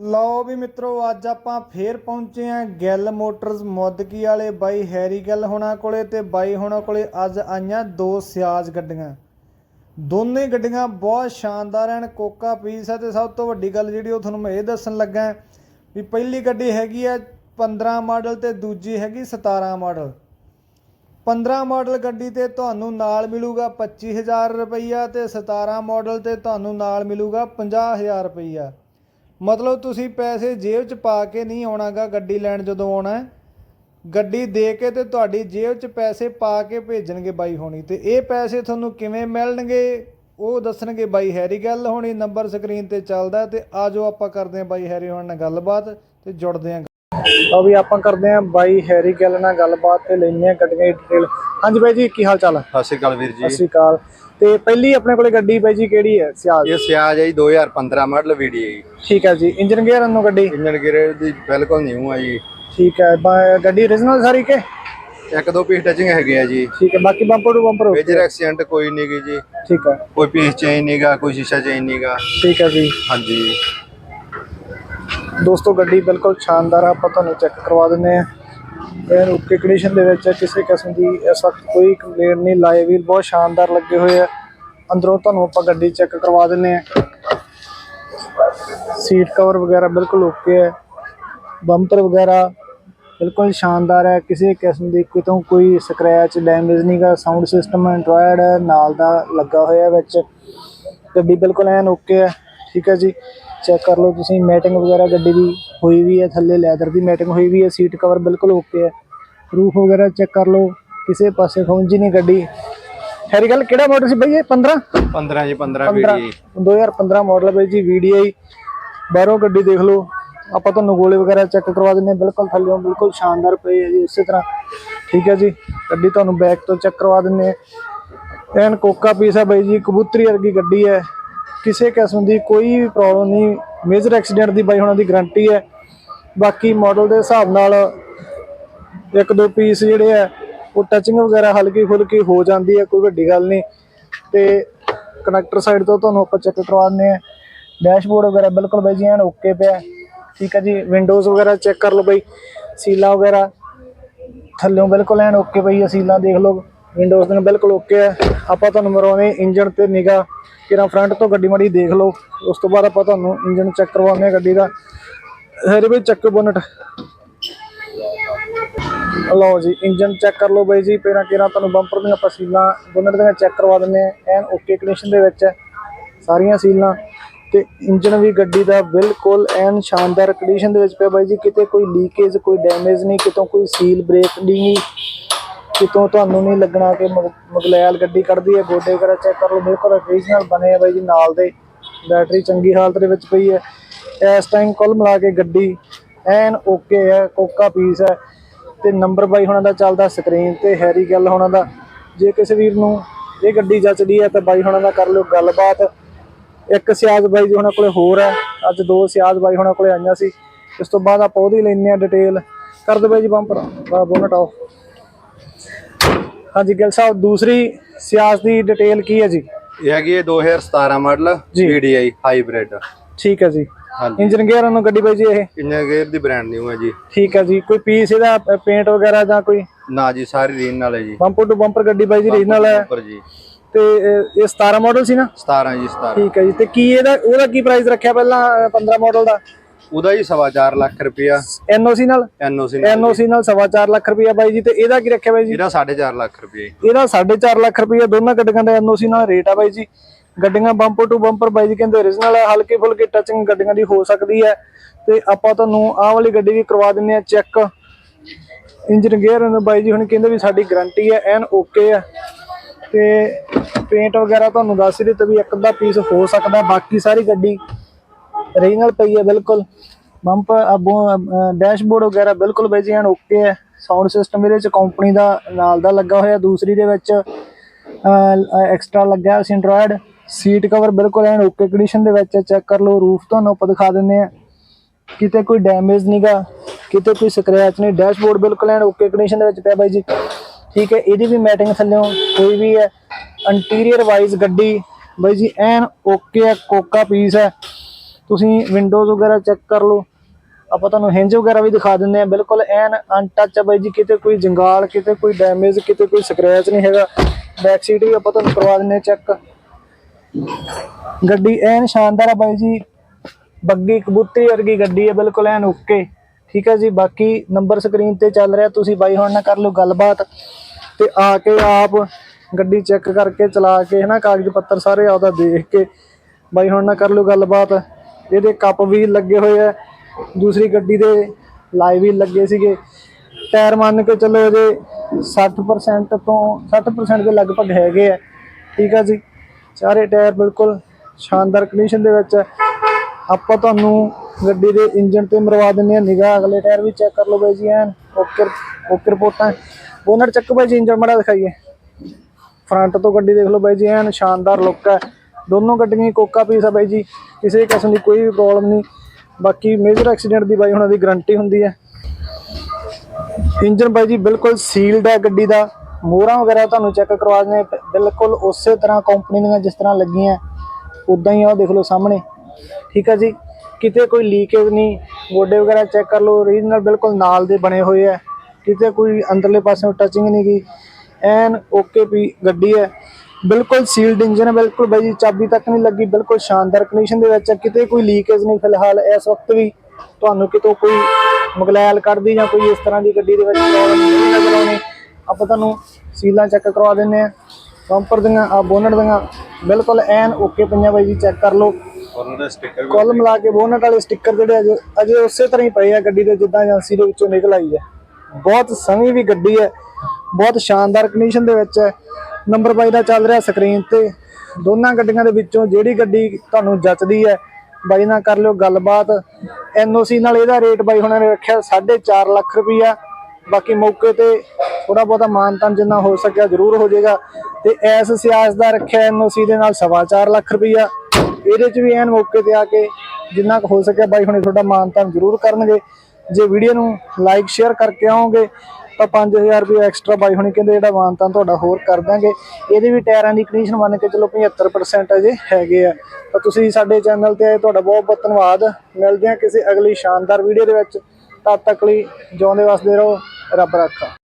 ਲਓ ਵੀ ਮਿੱਤਰੋ, ਅੱਜ ਆਪਾਂ ਫੇਰ ਪਹੁੰਚੇ ਆਂ ਗਿੱਲ ਮੋਟਰਸ ਮੁੱਦਕੀ ਵਾਲੇ ਬਾਈ ਹੈਰੀ ਗਿੱਲ ਹੋਣਾ ਕੋਲੇ ਤੇ ਬਾਈ ਹੋਣਾ ਕੋਲੇ ਅੱਜ ਆਈਆਂ ਦੋ ਸਿਆਜ ਗੱਡੀਆਂ। ਦੋਨੇ ਗੱਡੀਆਂ ਬਹੁਤ ਸ਼ਾਨਦਾਰ ਹਨ, ਕੋਕਾ ਪੀਸ ਹੈ ਤੇ ਸਭ ਤੋਂ ਵੱਡੀ ਗੱਲ ਜਿਹੜੀ ਉਹ ਤੁਹਾਨੂੰ ਮੈਂ ਇਹ ਦੱਸਣ ਲੱਗਾ ਵੀ ਪਹਿਲੀ ਗੱਡੀ ਹੈਗੀ ਆ 15 ਮਾਡਲ ਤੇ ਦੂਜੀ ਹੈਗੀ 17 ਮਾਡਲ। 15 ਮਾਡਲ ਗੱਡੀ ਤੇ ਤੁਹਾਨੂੰ ਨਾਲ ਮਿਲੂਗਾ 25000 ਰੁਪਈਆ ਤੇ 17 ਮਾਡਲ ਤੇ ਤੁਹਾਨੂੰ ਨਾਲ ਮਿਲੂਗਾ 50000 ਰੁਪਈਆ। ਮਤਲਬ ਤੁਸੀਂ ਪੈਸੇ ਜੇਬ 'ਚ ਪਾ ਕੇ ਨਹੀਂ ਆਉਣਾਗਾ ਗੱਡੀ ਲੈਣ ਜਦੋਂ ਆਉਣਾ ਹੈ। ਗੱਡੀ ਦੇ ਕੇ ਤੇ ਤੁਹਾਡੀ ਜੇਬ 'ਚ ਪੈਸੇ ਪਾ ਕੇ ਭੇਜਣਗੇ ਬਾਈ ਹੋਣੀ ਤੇ ਇਹ ਪੈਸੇ ਤੁਹਾਨੂੰ ਕਿਵੇਂ ਮਿਲਣਗੇ, ਉਹ ਦੱਸਣਗੇ ਬਾਈ ਹੈਰੀ ਗੱਲ ਹੋਣੀ, ਨੰਬਰ ਸਕਰੀਨ ਤੇ ਚੱਲਦਾ ਤੇ ਆਜੋ ਆਪਾਂ ਕਰਦੇ ਹਾਂ ਬਾਈ ਹੈਰੀ ਹੋਣ ਨਾਲ ਗੱਲਬਾਤ ਤੇ ਜੁੜਦੇ ਹਾਂ ਆ ਵੀ ਆਪਾਂ ਕਰਦੇ ਹਾਂ ਬਾਈ ਹੈਰੀ ਗੱਲ ਨਾਲ ਗੱਲਬਾਤ ਤੇ ਲੈਂਦੇ ਹਾਂ ਗੱਡੀਆਂ ਦੀ ਡਿਟੇਲ ਹਾਂਜੀ ਬਾਈ ਜੀ ਕੀ ਹਾਲ ਚਾਲ ਹੈ ਸਤਿ ਸ਼੍ਰੀ ਅਕਾਲ ਵੀਰ ਸਤਿ ਜੀ ਸ਼੍ਰੀ ਅਕਾਲ। ਤੇ ਪਹਿਲੀ ਆਪਣੇ ਕੋਲੇ ਗੱਡੀ ਬਾਈ ਜੀ ਕਿਹੜੀ ਹੈ? ਸਿਆਜ ਇਹ ਸਿਆਜ ਹੈ ਜੀ 2015 ਮਾਡਲ ਵੀਡੀ ਹੈ ਜੀ ਠੀਕ ਹੈ ਜੀ ਇੰਜਨ ਗੇਅਰ ਨੂੰ ਗੱਡੀ? ਇੰਜਨ ਗੇਅਰ ਦੀ ਬਿਲਕੁਲ ਨਿਊ ਹੈ ਜੀ। ਠੀਕ ਹੈ ਗੱਡੀ origignal ਸਾਰੀ ਕੇ? ਇੱਕ ਦੋ ਪੀਸ ਟਚਿੰਗ ਹੈਗੇ ਆ ਜੀ। ਠੀਕ ਹੈ ਬਾਕੀ bumper to bumper major accident ਕੋਈ ਨਹੀਂ ਗੀ ਜੀ। ਠੀਕ ਹੈ। ਕੋਈ ਪੀਸ ਚੇਂਜ ਨਹੀਂਗਾ ਕੋਈ ਸ਼ੀਸ਼ਾ ਚੇਂਜ ਨਹੀਂਗਾ ਠੀਕ ਹੈ ਜੀ। ਹਾਂਜੀ। ਦੋਸਤੋ, ਗੱਡੀ ਬਿਲਕੁਲ ਸ਼ਾਨਦਾਰ ਆ, ਆਪਾਂ ਤੁਹਾਨੂੰ ਚੈੱਕ ਕਰਵਾ ਦਿੰਦੇ ਆ ਇਹ ਓਕੇ ਕੰਡੀਸ਼ਨ ਦੇ ਵਿੱਚ ਕਿਸੇ ਕਿਸਮ ਦੀ ਇਸ ਵਕਤ ਕੋਈ ਕੰਪਲੇਂਟ ਨਹੀਂ, ਲਾਏ ਵੀਲ ਬਹੁਤ ਸ਼ਾਨਦਾਰ ਲੱਗੇ ਹੋਏ ਆ। ਅੰਦਰੋਂ ਤੁਹਾਨੂੰ ਆਪਾਂ ਗੱਡੀ ਚੈੱਕ ਕਰਵਾ ਦਿੰਦੇ ਆ ਸੀਟ ਕਵਰ ਵਗੈਰਾ ਬਿਲਕੁਲ ਓਕੇ ਹੈ। ਬੰਪਰ ਵਗੈਰਾ ਬਿਲਕੁਲ ਸ਼ਾਨਦਾਰ ਹੈ। ਕਿਸੇ ਕਿਸਮ ਦੀ ਕਿਤੋਂ ਕੋਈ ਸਕ੍ਰੈਚ ਡੈਮੇਜ ਨਹੀਂ ਗਾ। ਸਾਊਂਡ ਸਿਸਟਮ ਐਂਡਰੋਇਡ ਨਾਲ ਦਾ ਲੱਗਾ ਹੋਇਆ ਵਿੱਚ। ਗੱਡੀ ਬਿਲਕੁਲ ਐਨ ਓਕੇ ਹੈ। ਠੀਕ ਹੈ ਜੀ। ਚੈੱਕ ਕਰ ਲਓ ਤੁਸੀਂ ਮੈਟਿੰਗ ਵਗੈਰਾ ਗੱਡੀ ਦੀ ਹੋਈ ਵੀ ਹੈ ਥੱਲੇ ਲੈਦਰ ਦੀ ਮੈਟਿੰਗ ਹੋਈ ਵੀ ਹੈ ਸੀਟ ਕਵਰ ਬਿਲਕੁਲ ਓਕੇ ਹੈ। ਰੂਫ ਵਗੈਰਾ ਚੈੱਕ ਕਰ ਲਓ ਕਿਸੇ ਪਾਸੇ ਖੁੰਝੀ ਨਹੀਂ ਗੱਡੀ। ਹੈਰੀ ਗੱਲ ਕਿਹੜਾ ਮਾਡਲ ਸੀ ਬਈ ਇਹ? 15 15 ਜੀ 15 15 ਵੀਡੀ 2015 ਮਾਡਲ ਬਈ ਜੀ VDI ਬਾਹਰੋਂ ਗੱਡੀ ਦੇਖ ਲਓ। ਆਪਾਂ ਤੁਹਾਨੂੰ ਗੋਲੇ ਵਗੈਰਾ ਚੈੱਕ ਕਰਵਾ ਦਿੰਦੇ ਹਾਂ ਬਿਲਕੁਲ ਥੱਲੇੋਂ ਬਿਲਕੁਲ ਸ਼ਾਨਦਾਰ ਪਈ ਹੈ ਜੀ ਉਸੇ ਤਰ੍ਹਾਂ। ਠੀਕ ਹੈ ਜੀ ਗੱਡੀ ਤੁਹਾਨੂੰ ਬੈਕ ਤੋਂ ਚੈੱਕ ਕਰਵਾ ਦਿੰਦੇ ਐਨ ਕੋਕਾ ਪੀਸ ਹੈ ਬਾਈ ਜੀ ਕਬੂਤਰੀ ਵਰਗੀ ਗੱਡੀ ਹੈ। ਕਿਸੇ ਕਿਸਮ ਦੀ ਕੋਈ ਪ੍ਰੋਬਲਮ ਨਹੀਂ। ਮੇਜਰ ਐਕਸੀਡੈਂਟ ਦੀ ਬਾਈ ਉਹਨਾਂ ਦੀ ਗਾਰੰਟੀ ਹੈ। ਬਾਕੀ ਮਾਡਲ ਦੇ ਹਿਸਾਬ ਨਾਲ ਇੱਕ ਦੋ ਪੀਸ ਜਿਹੜੇ ਆ, ਉਹ ਟੱਚਿੰਗ ਵਗੈਰਾ ਹਲਕੀ ਫੁਲਕੀ ਹੋ ਜਾਂਦੀ ਹੈ, ਕੋਈ ਵੱਡੀ ਗੱਲ ਨਹੀਂ। ਤੇ ਕਨੈਕਟਰ ਸਾਈਡ ਤੋਂ ਤੁਹਾਨੂੰ ਆਪਾਂ ਚੈੱਕ ਕਰਵਾ ਦਿੰਦੇ ਆ ਡੈਸ਼ਬੋਰਡ ਵਗੈਰਾ ਬਿਲਕੁਲ ਬਾਈ ਜੀ ਐਨ ਓਕੇ ਪਿਆ। ਠੀਕ ਹੈ ਜੀ ਵਿੰਡੋਜ਼ ਵਗੈਰਾ ਚੈੱਕ ਕਰ ਲਓ ਬਾਈ। ਸੀਲਾ ਵਗੈਰਾ ਥੱਲਿਓਂ ਬਿਲਕੁਲ ਐਨ ਓਕੇ ਪਈ ਹੈ, ਸੀਲਾਂ ਦੇਖ ਲਓ। ਵਿੰਡੋਜ਼ ਦੇ ਬਿਲਕੁਲ ਓਕੇ ਹੈ। ਆਪਾਂ ਤੁਹਾਨੂੰ ਮਰਵਾਉਣੇ ਇੰਜਨ ਤੇ ਨਿਗਾ ਕਿਰਾਂ ਫਰੰਟ ਤੋਂ ਗੱਡੀ ਮਾੜੀ ਦੇਖ ਲਓ। ਉਸ ਤੋਂ ਬਾਅਦ ਆਪਾਂ ਤੁਹਾਨੂੰ ਇੰਜਨ ਚੈੱਕ ਕਰਵਾਉਂਦੇ ਆ ਗੱਡੀ ਦਾ। ਹਰੇ ਬਈ ਚੱਕ ਬੋਨਟ ਲਓ ਜੀ ਇੰਜਨ ਚੈੱਕ ਕਰ ਲਓ ਬਾਈ ਜੀ ਪਹਿਲਾਂ ਕਿਰਾਂ ਤੁਹਾਨੂੰ ਬੰਪਰ ਦੀਆਂ ਆਪਾਂ ਸੀਲਾਂ ਬੋਨਟ ਦੀਆਂ ਚੈੱਕ ਕਰਵਾ ਦਿੰਦੇ ਆ ਐਨ ਓਕੇ ਕੰਡੀਸ਼ਨ ਦੇ ਵਿੱਚ ਹੈ, ਸਾਰੀਆਂ ਸੀਲਾਂ। ਤੇ ਇੰਜਨ ਵੀ ਗੱਡੀ ਦਾ ਬਿਲਕੁਲ ਐਨ ਸ਼ਾਨਦਾਰ ਕੰਡੀਸ਼ਨ ਦੇ ਵਿੱਚ ਪਿਆ ਬਾਈ ਜੀ, ਕਿਤੇ ਕੋਈ ਲੀਕੇਜ ਕੋਈ ਡੈਮੇਜ ਨਹੀਂ, ਕਿਤੋਂ ਕੋਈ ਸੀਲ ਬ੍ਰੇਕ ਨਹੀਂ। ਕਿਤੋਂ ਤੁਹਾਨੂੰ ਨਹੀਂ ਲੱਗਣਾ ਕਿ ਮਗ- ਮਗਲੈਲ ਗੱਡੀ ਕੱਢਦੀ ਹੈ, ਗੋਡੇ ਵਗੈਰਾ ਚੈੱਕ ਕਰ ਲਓ ਬਿਲਕੁਲ ਓਰੀਜਨਲ ਬਣੇ ਆ ਬਾਈ ਜੀ, ਨਾਲ ਦੇ ਬੈਟਰੀ ਚੰਗੀ ਹਾਲਤ ਦੇ ਵਿੱਚ ਪਈ ਹੈ। ਇਸ ਟਾਈਮ ਕੁੱਲ ਮਿਲਾ ਕੇ ਗੱਡੀ ਐਨ ਓਕੇ ਹੈ ਕੋਕਾ ਪੀਸ ਹੈ। ਤੇ ਨੰਬਰ ਬਾਈ ਹੁਣਾਂ ਦਾ ਚੱਲਦਾ ਸਕਰੀਨ ਤੇ ਹੈਰੀ ਗੱਲ ਹੁਣਾਂ ਦਾ। ਜੇ ਕਿਸੇ ਵੀਰ ਨੂੰ ਇਹ ਗੱਡੀ ਜੱਚਦੀ ਹੈ, ਤਾਂ ਬਾਈ ਹੁਣਾਂ ਦਾ ਕਰ ਲਿਓ ਗੱਲਬਾਤ। ਇੱਕ ਸਿਆਜ ਬਾਈ ਜੀ ਹੁਣਾਂ ਕੋਲੇ ਹੋਰ ਹੈ, ਅੱਜ ਦੋ ਸਿਆਜ ਬਾਈ ਹੁਣਾਂ ਕੋਲੇ ਆਈਆਂ ਸੀ। ਇਸ ਤੋਂ ਬਾਅਦ ਆਪਾਂ ਉਹਦੀ ਲੈਣੇ ਆ ਡਿਟੇਲ ਕਰ ਦੇ ਬਾਈ ਜੀ ਬੰਪਰ ਬੋਨਟ ਆਓ ਹਾਂਜੀ ਗਿੱਲ ਸਾਹਿਬ ਦੂਸਰੀ ਸਿਆਜ ਦੀ ਡਿਟੇਲ ਕੀ ਹੈ ਜੀ? ਇਹ ਹੈਗੀ ਹੈ 2017 ਮਾਡਲ। ਵੀਡੀਆਈ ਹਾਈਬ੍ਰਿਡ ਠੀਕ ਹੈ ਜੀ। ਹਾਂਜੀ। ਇੰਜਨ ਗੇਅਰ ਨੂੰ ਗੱਡੀ ਬਾਈ ਜੀ ਇਹ? ਇੰਜਨ ਗੇਅਰ ਦੀ ਬ੍ਰਾਂਡ ਨਿਊ ਹੈ ਜੀ। ਠੀਕ ਹੈ ਜੀ। ਕੋਈ ਪੀਸ ਇਹਦਾ ਪੇਂਟ ਵਗੈਰਾ ਜਾਂ ਕੋਈ? ਨਾ ਜੀ ਸਾਰੀ ਰੀਨ ਨਾਲ ਹੈ ਜੀ। ਬੰਪਰ ਟੂ ਬੰਪਰ ਗੱਡੀ ਬਾਈ ਜੀ ਰੀਜਨਲ ਹੈ। ਉੱਪਰ ਜੀ। ਤੇ ਇਹ ਇਹ 17 ਮਾਡਲ ਸੀ ਨਾ? 17 ਜੀ 17 ਠੀਕ ਹੈ ਜੀ। ਤੇ ਕੀ ਇਹਦਾ ਉਹਦਾ ਕੀ ਪ੍ਰਾਈਸ ਰੱਖਿਆ ਪਹਿਲਾਂ ਅਹ, 15 ਮਾਡਲ ਦਾ? ਉਹਦਾ ਸਵਾ ਚਾਰ ਲੱਖ ਰੁਪਇਆ। ਐਨਓਸੀ ਨਾਲ? ਐਨਓਸੀ ਐਨਓਸੀ ਨਾਲ 4.5 ਲੱਖ ਰੁਪਇਆ ਬਾਈ ਜੀ ਤੇ ਇਹਦਾ ਕੀ ਰੱਖਿਆ ਬਾਈ ਜੀ? ਇਹਦਾ 4.5 ਲੱਖ ਰੁਪਏ ਇਹਦਾ 4.5 ਲੱਖ ਰੁਪਇਆ ਦੋਨਾਂ ਗੱਡੀਆਂ ਦਾ ਐਨਓਸੀ ਨਾਲ ਰੇਟ ਆ ਬਾਈ ਜੀ। ਗੱਡੀਆਂ ਬੰਪਰ ਟੂ ਬੰਪਰ ਬਾਈ ਜੀ ਕਹਿੰਦੇ origignal ਹੈ ਹਲਕੀ ਫੁਲਕੀ ਟੱਚਿੰਗ ਗੱਡੀਆਂ ਦੀ ਹੋ ਸਕਦੀ ਹੈ ਤੇ ਆਪਾਂ ਤੁਹਾਨੂੰ ਆਹ ਵਾਲੀ ਗੱਡੀ ਵੀ ਕਰਵਾ ਦਿੰਨੇ ਆ ਚੈੱਕ ਇੰਜਨ ਗੇਅਰ ਨੂੰ ਬਾਈ ਜੀ ਹੁਣ ਕਹਿੰਦੇ ਵੀ ਸਾਡੀ ਗਾਰੰਟੀ ਹੈ ਐਨ ਓਕੇ ਹੈ ਤੇ ਪੇਂਟ ਵਗੈਰਾ ਤੁਹਾਨੂੰ ਦੱਸ ਹੀ ਦਿੱਤਾ ਵੀ ਇੱਕ ਅੱਧਾ ਪੀਸ ਹੋ ਸਕਦਾ ਬਾਕੀ ਸਾਰੀ ਗੱਡੀ origignal ਪਈ ਹੈ, ਬਿਲਕੁਲ। ਬੰਪਰ ਡੈਸ਼ਬੋਰਡ ਵਗੈਰਾ ਬਿਲਕੁਲ ਬਾਈ ਜੀ ਐਨ ਓਕੇ ਹੈ। ਸਾਊਂਡ ਸਿਸਟਮ ਇਹਦੇ ਚ ਕੰਪਨੀ ਦਾ, ਨਾਲ ਦਾ ਲੱਗਾ ਹੋਇਆ, ਦੂਸਰੀ ਦੇ ਵਿੱਚ ਐਕਸਟਰਾ ਲੱਗਾ ਹੋਇਆ ਸੀ ਐਂਡਰੋਇਡ ਸੀਟ ਕਵਰ ਬਿਲਕੁਲ ਐਨ ਓਕੇ ਕੰਡੀਸ਼ਨ ਦੇ ਵਿੱਚ ਚੈੱਕ ਕਰ ਲਓ ਰੂਫ ਤੁਹਾਨੂੰ ਆਪਾਂ ਦਿਖਾ ਦਿੰਦੇ ਆ ਕਿਤੇ ਕੋਈ ਡੈਮੇਜ ਨਹੀਂਗਾ ਕਿਤੇ ਕੋਈ ਸਕ੍ਰੈਚ ਨਹੀਂ ਡੈਸ਼ਬੋਰਡ ਬਿਲਕੁਲ ਐਨ ਓਕੇ ਕੰਡੀਸ਼ਨ ਦੇ ਵਿੱਚ ਪਿਆ ਬਾਈ ਜੀ। ਠੀਕ ਹੈ, ਇਹਦੀ ਵੀ ਮੈਟਿੰਗ ਥੱਲੇੋਂ ਕੋਈ ਵੀ ਹੈ। ਇੰਟੀਰੀਅਰ ਵਾਈਜ਼ ਗੱਡੀ, ਬਾਈ ਜੀ, ਐਨ ਓਕੇ ਹੈ, ਕੋਕਾ ਪੀਸ ਹੈ। ਤੁਸੀਂ ਵਿੰਡੋਜ਼ ਵਗੈਰਾ ਚੈੱਕ ਕਰ ਲਓ। ਆਪਾਂ ਤੁਹਾਨੂੰ ਹਿੰਜ ਵਗੈਰਾ ਵੀ ਦਿਖਾ ਦਿੰਦੇ ਆ ਬਿਲਕੁਲ ਐਨ ਅਨਟੱਚ ਆ ਬਾਈ ਜੀ, ਕਿਤੇ ਕੋਈ ਜੰਗਾਲ, ਕਿਤੇ ਕੋਈ ਡੈਮੇਜ ਕਿਤੇ ਕੋਈ ਸਕ੍ਰੈਚ ਨਹੀਂ ਹੈਗਾ। ਬੈਕ ਸੀਟ ਵੀ ਆਪਾਂ ਤੁਹਾਨੂੰ ਕਰਵਾ ਦਿੰਦੇ ਆ ਚੈੱਕ ਗੱਡੀ ਐਨ ਸ਼ਾਨਦਾਰ ਆ ਬਾਈ ਜੀ। ਬੱਗੀ ਕਬੂਤਰੀ ਵਰਗੀ ਗੱਡੀ ਹੈ, ਬਿਲਕੁਲ ਐਨ ਓਕੇ ਠੀਕ ਹੈ ਜੀ, ਬਾਕੀ ਨੰਬਰ ਸਕਰੀਨ ਤੇ ਚੱਲ ਰਿਹਾ। ਤੁਸੀਂ ਬਾਈ ਹੁਣ ਨਾਲ ਕਰ ਲਓ ਗੱਲਬਾਤ ਤੇ ਆ ਕੇ ਆਪ ਗੱਡੀ ਚੈੱਕ ਕਰਕੇ ਚਲਾ ਕੇ ਹਨਾ, ਕਾਗਜ਼ ਪੱਤਰ ਸਾਰੇ ਆਪਦਾ ਦੇਖ ਕੇ ਬਾਈ ਹੁਣ ਨਾਲ ਕਰ ਲਓ ਗੱਲਬਾਤ। ਇਹਦੇ ਕੱਪ ਵੀ ਲੱਗੇ ਹੋਏ ਆ। ਦੂਸਰੀ ਗੱਡੀ ਦੇ ਲਾਈ ਵੀ ਲੱਗੇ ਸੀਗੇ। ਟਾਇਰ ਮੰਨ ਕੇ ਚੱਲੋ ਇਹਦੇ 60% ਤੋਂ 60% ਦੇ ਲਗਭਗ ਹੈਗੇ ਆ। ਠੀਕ ਆ ਜੀ? ਸਾਰੇ ਟਾਇਰ ਬਿਲਕੁਲ ਸ਼ਾਨਦਾਰ ਕੰਡੀਸ਼ਨ ਦੇ ਵਿੱਚ ਹੈ ਆਪਾਂ ਤੁਹਾਨੂੰ ਗੱਡੀ ਦੇ ਇੰਜਨ ਤੇ ਮਰਵਾ ਦਿੰਦੇ ਆ ਨਿਗਾਹ ਅਗਲੇ ਟਾਇਰ ਵੀ ਚੈੱਕ ਕਰ ਲਓ ਬਾਈ ਜੀ, ਐਨ ਓਕੇ ਓਕੇ ਰਿਪੋਰਟਾਂ। ਬੋਨਟ ਚੱਕ ਬਾਈ ਜੀ ਇੰਜਨ ਮੜਾ ਦਿਖਾਈਏ। ਫਰੰਟ ਤੋਂ ਗੱਡੀ ਦੇਖ ਲਓ ਬਾਈ ਜੀ, ਐਨ ਸ਼ਾਨਦਾਰ ਲੁੱਕ ਹੈ ਦੋਨੋਂ ਗੱਡੀਆਂ ਹੀ ਕੋਕਾ ਪੀਸ ਆ ਬਾਈ ਜੀ, ਕਿਸੇ ਕਿਸਮ ਦੀ ਕੋਈ ਵੀ ਪ੍ਰੋਬਲਮ ਨਹੀਂ। ਬਾਕੀ ਮੇਜਰ ਐਕਸੀਡੈਂਟ ਦੀ ਬਾਈ ਉਹਨਾਂ ਦੀ ਗਾਰੰਟੀ ਹੁੰਦੀ ਹੈ। ਇੰਜਨ ਬਾਈ ਜੀ ਬਿਲਕੁਲ ਸੀਲਡ ਹੈ ਗੱਡੀ ਦਾ। ਮੋਹਰਾਂ ਵਗੈਰਾ ਤੁਹਾਨੂੰ ਚੈੱਕ ਕਰਵਾ ਦਿੰਦੇ ਬਿਲਕੁਲ ਉਸੇ ਤਰ੍ਹਾਂ ਕੰਪਨੀ ਦੀਆਂ ਜਿਸ ਤਰ੍ਹਾਂ ਲੱਗੀਆਂ ਉਦਾਂ ਹੀ ਆ ਉਹ ਦੇਖ ਲਓ ਸਾਹਮਣੇ। ਠੀਕ ਹੈ ਜੀ? ਕਿਤੇ ਕੋਈ ਲੀਕੇਜ ਨਹੀਂ, ਗੋਡੇ ਵਗੈਰਾ ਚੈੱਕ ਕਰ ਲਓ। ਰੀਜਨਲ ਬਿਲਕੁਲ ਨਾਲ ਦੇ ਬਣੇ ਹੋਏ ਆ। ਕਿਤੇ ਕੋਈ ਅੰਦਰਲੇ ਪਾਸਿਓਂ ਟੱਚਿੰਗ ਨਹੀਂ ਗਈ। ਐਨ ਓਕੇ ਪੀ ਗੱਡੀ ਹੈ। ਬਿਲਕੁਲ ਸੀਲਡ ਇੰਜਨ ਹੈ ਬਿਲਕੁਲ ਬਾਈ ਜੀ ਚਾਬੀ ਤੱਕ ਨਹੀਂ ਲੱਗੀ ਬਿਲਕੁਲ ਸ਼ਾਨਦਾਰ ਕੰਡੀਸ਼ਨ ਦੇ ਵਿੱਚ ਹੈ। ਕਿਤੇ ਕੋਈ ਲੀਕੇਜ ਨਹੀਂ ਫਿਲਹਾਲ ਇਸ ਵਕਤ ਵੀ। ਤੁਹਾਨੂੰ ਕਿਤੋਂ ਕੋਈ ਮਗਲੈਲ ਕੱਢਦੀ ਜਾਂ ਕੋਈ ਇਸ ਤਰ੍ਹਾਂ ਦੀ ਗੱਡੀ ਦੇ ਵਿੱਚ ਪ੍ਰੋਬਲਮ ਨਹੀਂ ਨਜ਼ਰ ਆਉਣੀ। ਆਪਾਂ ਤੁਹਾਨੂੰ ਸੀਲਾਂ ਚੈੱਕ ਕਰਵਾ ਦਿੰਨੇ ਆ ਬੰਪਰ ਦੀਆਂ ਆ ਬੋਨਟ ਦੀਆਂ ਬਿਲਕੁਲ ਐਨ ਓਕੇ ਪਈਆਂ ਬਾਈ ਜੀ ਚੈੱਕ ਕਰ ਲਓ। ਕੁੱਲ ਮਿਲਾ ਕੇ ਬੋਨਟ ਵਾਲੇ ਸਟicker ਜਿਹੜੇ ਅਜੇ ਅਜੇ ਉਸੇ ਤਰ੍ਹਾਂ ਹੀ ਪਏ ਆ ਗੱਡੀ ਦੇ ਜਿੱਦਾਂ ਏਜੰਸੀ ਦੇ ਵਿੱਚੋਂ ਨਿਕਲ ਆਈ ਹੈ। ਬਹੁਤ ਸੋਹਣੀ ਵੀ ਗੱਡੀ ਹੈ ਬਹੁਤ ਸ਼ਾਨਦਾਰ ਕੰਡੀਸ਼ਨ ਦੇ ਵਿੱਚ ਹੈ। ਨੰਬਰ ਬਾਈ ਦਾ ਚੱਲ ਰਿਹਾ ਸਕਰੀਨ ਤੇ। ਦੋਨਾਂ ਗੱਡੀਆਂ ਦੇ ਵਿੱਚੋਂ ਜਿਹੜੀ ਗੱਡੀ ਤੁਹਾਨੂੰ ਜੱਚਦੀ ਹੈ, ਬਾਈ ਨਾਲ ਕਰ ਲਿਓ ਗੱਲਬਾਤ। ਐਨਓਸੀ ਨਾਲ ਇਹਦਾ ਰੇਟ ਬਾਈ ਹੁਣਾਂ ਨੇ ਰੱਖਿਆ 4.5 ਲੱਖ ਰੁਪਈਆ। ਬਾਕੀ ਮੌਕੇ ਤੇ ਥੋੜਾ ਬਹੁਤਾ ਮਾਨਤਾਨ ਜਿੰਨਾ ਹੋ ਸਕਿਆ ਜ਼ਰੂਰ ਹੋ ਜਾਏਗਾ। ਤੇ ਐਸ ਸਿਆਸ ਦਾ ਰੱਖਿਆ ਐਨਓਸੀ ਦੇ ਨਾਲ 4.5 ਲੱਖ ਰੁਪਈਆ। ਇਹਦੇ ਚ ਵੀ ਐਨ ਮੌਕੇ ਤੇ ਆ ਕੇ ਜਿੰਨਾ ਕੁ ਹੋ ਸਕਿਆ ਬਾਈ ਹੁਣੇ ਤੁਹਾਡਾ ਮਾਨਤਾਨ ਜ਼ਰੂਰ ਕਰਨਗੇ। ਜੇ ਵੀਡੀਓ ਨੂੰ ਲਾਈਕ ਸ਼ੇਅਰ ਕਰਕੇ ਆਓਗੇ ਤਾਂ 5000 ਰੁਪਏ ਐਕਸਟਰਾ ਬਾਈ ਹੁਣੇ, ਕਹਿੰਦੇ ਜਿਹੜਾ ਮਾਨਤਾਨ ਤੁਹਾਡਾ ਹੋਰ ਕਰ ਦਾਂਗੇ। ਇਹਦੇ ਵੀ ਟਾਇਰਾਂ ਦੀ ਕੰਡੀਸ਼ਨ ਮੰਨ ਕੇ ਚਲੋ 75% ਅਜੇ ਹੈਗੇ ਆ। ਤਾਂ ਤੁਸੀਂ ਸਾਡੇ ਚੈਨਲ ਤੇ ਆਏ, ਤੁਹਾਡਾ ਬਹੁਤ ਬਹੁਤ ਧੰਨਵਾਦ। ਮਿਲਦੇ ਹਾਂ ਕਿਸੇ ਅਗਲੀ ਸ਼ਾਨਦਾਰ ਵੀਡੀਓ ਦੇ ਵਿੱਚ। ਤਦ ਤੱਕ ਲਈ ਜਿਉਂਦੇ ਵਸਦੇ ਰਹੋ, ਰੱਬ ਰੱਖਾ।